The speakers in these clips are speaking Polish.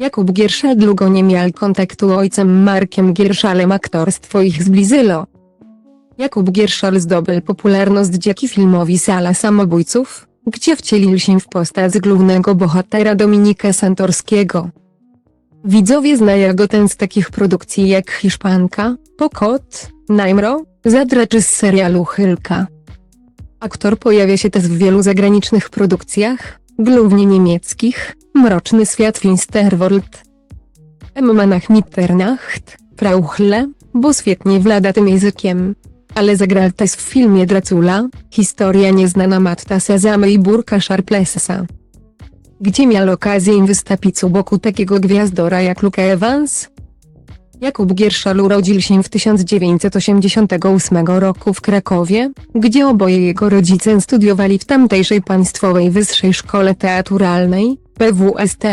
Jakub Gierszal długo nie miał kontaktu ojcem Markiem Gierszalem aktorstwo ich zblizyło. Jakub Gierszal zdobył popularność dzięki filmowi Sala Samobójców, gdzie wcielił się w postać głównego bohatera Dominika Santorskiego. Widzowie znają go ten z takich produkcji jak Hiszpanka, Pokot, Najmro, Zadra czy z serialu Chylka. Aktor pojawia się też w wielu zagranicznych produkcjach, głównie niemieckich, Mroczny Świat Finsterwald, Emma nach Mitternacht, Frauchle, bo świetnie włada tym językiem. Ale zagrał też w filmie Dracula, historia nieznana Matta Sezamy i Burka Sharplessa. Gdzie miał okazję wystąpić u boku takiego gwiazdora jak Luke Evans? Jakub Gierszal urodził się w 1988 roku w Krakowie, gdzie oboje jego rodzice studiowali w tamtejszej Państwowej Wyższej Szkole Teatralnej, PWST.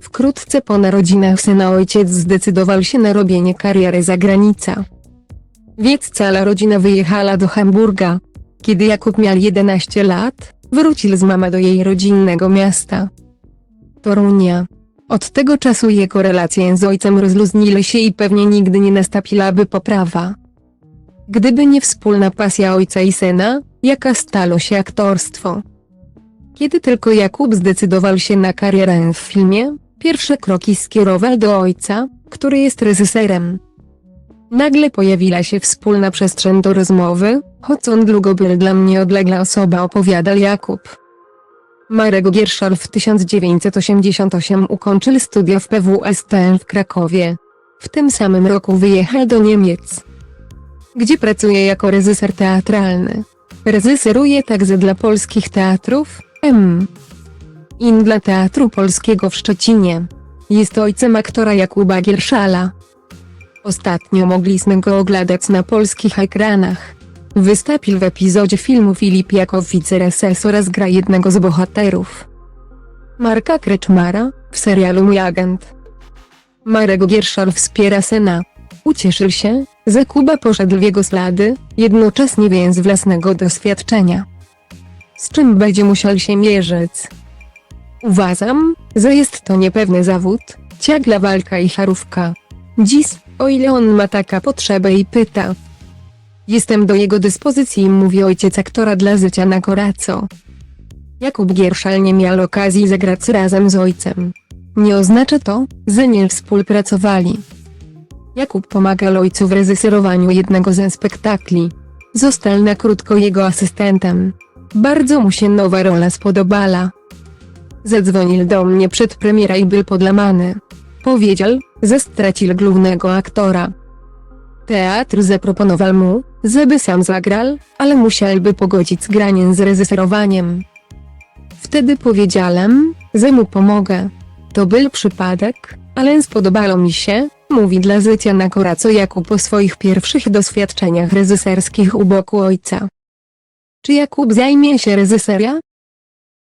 Wkrótce po narodzinach syna ojciec zdecydował się na robienie kariery za granicą. Więc cała rodzina wyjechała do Hamburga. Kiedy Jakub miał 11 lat, wrócił z mama do jej rodzinnego miasta. Torunia. Od tego czasu jego relacje z ojcem rozluźniły się i pewnie nigdy nie nastąpiłaby poprawa. Gdyby nie wspólna pasja ojca i syna, jaka stało się aktorstwo. Kiedy tylko Jakub zdecydował się na karierę w filmie, pierwsze kroki skierował do ojca, który jest reżyserem. Nagle pojawiła się wspólna przestrzeń do rozmowy, choć on długo był dla mnie odległa osoba opowiadał Jakub. Marek Gierszal w 1988 ukończył studia w PWST w Krakowie. W tym samym roku wyjechał do Niemiec, gdzie pracuje jako reżyser teatralny. Reżyseruje także dla polskich teatrów, M. In dla Teatru Polskiego w Szczecinie. Jest ojcem aktora Jakuba Gierszala. Ostatnio mogliśmy go oglądać na polskich ekranach. Wystąpił w epizodzie filmu Filip jako wicereses oraz gra jednego z bohaterów. Marka Kreczmara, w serialu Mój Agent. Marek Gierszal wspiera syna. Ucieszył się, że Kuba poszedł w jego ślady, jednocześnie więc własnego doświadczenia. Z czym będzie musiał się mierzyć? Uważam, że jest to niepewny zawód, ciągła walka i charówka. Dziś, o ile on ma taka potrzebę i pyta. Jestem do jego dyspozycji, mówi ojciec aktora dla życia na koraco. Jakub Gierszal nie miał okazji zagrać razem z ojcem. Nie oznacza to, że nie współpracowali. Jakub pomagał ojcu w reżyserowaniu jednego ze spektakli. Został na krótko jego asystentem. Bardzo mu się nowa rola spodobała. Zadzwonił do mnie przed premiera i był podlamany. Powiedział, że stracił głównego aktora. Teatr zaproponował mu, żeby sam zagrał, ale musiałby pogodzić zgranie z reżyserowaniem. Wtedy powiedziałem, że mu pomogę. To był przypadek, ale spodobało mi się, mówi dla życia na koraco Jakub o swoich pierwszych doświadczeniach reżyserskich u boku ojca. Czy Jakub zajmie się reżyseria?